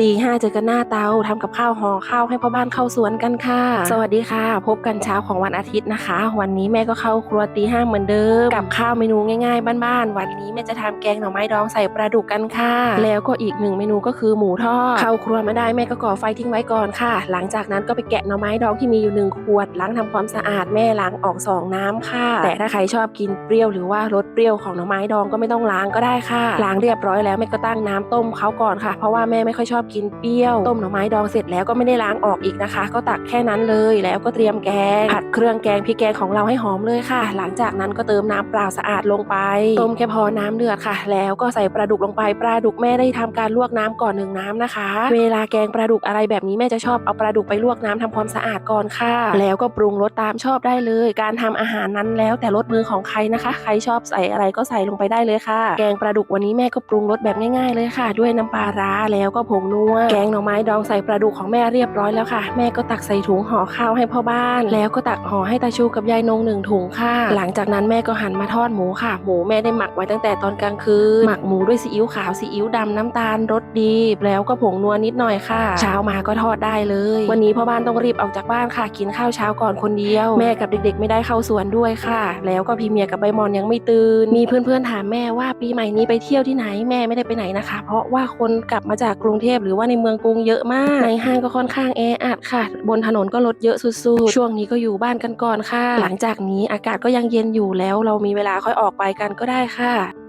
ตีห้าเจอกันหน้าเตาทำกับข้าวห่อข้าวให้พ่อบ้านเข้าสวนกันค่ะ สวัสดีค่ะ พบกันเช้าของวันอาทิตย์นะคะ วันนี้แม่ก็เข้าครัวตีห้าเหมือนเดิม กับข้าวเมนูง่ายๆ บ้านๆ วันนี้แม่จะทำแกงหน่อไม้ดองใส่ปลาดุกกันค่ะ แล้วก็อีกหนึ่งเมนูก็คือหมูทอด เข้าครัวไม่ได้แม่ก็ก่อไฟทิ้งไว้ก่อนค่ะ หลังจากนั้นก็ไปแกะหน่อไม้ดองที่มีอยู่หนึ่งขวดล้างทำความสะอาดแม่ล้างออกสองน้ำค่ะ แต่ถ้าใครชอบกินเปรี้ยวหรือว่ารสเปรี้ยวของหน่อไม้ดองก็ไม่ต้องล้างก็ได้ค่ะ ล้างเรียบร้อยแล้วแม่ก็ตั้งน้ำต้มเขาก่อนค่ะ เพราะว่าแม่ไม่ค่อยชอบกินเปรี้ยวต้มหน่อไม้ดองเสร็จแล้วก็ไม่ได้ล้างออกอีกนะคะ ก็ตักแค่นั้นเลยแล้วก็เตรียมแกงผัดเครื่องแกงพริกแกงของเราให้หอมเลยค่ะ หลังจากนั้นก็เติมน้ำเปล่าสะอาดลงไป ต้มแค่พอน้ำเดือดค่ะ แล้วก็ใส่ปลาดุกลงไปปลาดุกแม่ได้ทำการลวกน้ำก่อนหนึ่งน้ำนะคะ เวลาแกงปลาดุกอะไรแบบนี้แม่จะชอบเอาปลาดุกไปลวกน้ำทำความสะอาดก่อนค่ะ แล้วก็ปรุงรสตามชอบได้เลย การทำอาหารนั้นแล้วแต่รสมือของใครนะคะ ใครชอบใส่อะไรก็ใส่ลงไปได้เลยค่ะ แกงปลาดุกวันนี้แม่ก็ปรุงรสแบบง่าย ๆ เลยค่ะ ด้วยน้ำปลาร้าแล้วก็ผงนัว แกงหน่อไม้ดองใส่ปลาดุกของแม่เรียบร้อยแล้วค่ะ แม่ก็ตักใส่ถุงห่อข้าวให้พ่อบ้าน แล้วก็ตักห่อให้ตาชูกับยายนงหนึ่งถุงค่ะ หลังจากนั้นแม่ก็หันมาทอดหมูค่ะ หมูแม่ได้หมักไว้ตั้งแต่ตอนกลางคืน หมักหมูด้วยซีอิ๊วขาวซีอิ๊วดำน้ำตาลรสดีแล้วก็ผงนัวนิดหน่อยค่ะ เช้ามาก็ทอดได้เลย วันนี้พ่อบ้านต้องรีบออกจากบ้านค่ะ กินข้าวเช้าก่อนคนเดียว แม่กับเด็กๆ ไม่ได้เข้าสวนด้วยค่ะ แล้วก็พี่เมียกับใบมอนยังไม่ตื่น มีเพื่อนๆถามแม่ว่าปีใหม่นี้ไปเที่ยวที่ไหนแม่ไม่ได้ไปไหนนะคะ เพราะว่าคนกลับมาจากกรุงเทพหรือว่าในเมืองกรุงเยอะมาก ในห้างก็ค่อนข้างแออัดค่ะ บนถนนก็รถเยอะสุดๆ ช่วงนี้ก็อยู่บ้านกันก่อนค่ะ หลังจากนี้อากาศก็ยังเย็นอยู่แล้ว เรามีเวลาค่อยออกไปกันก็ได้ค่ะ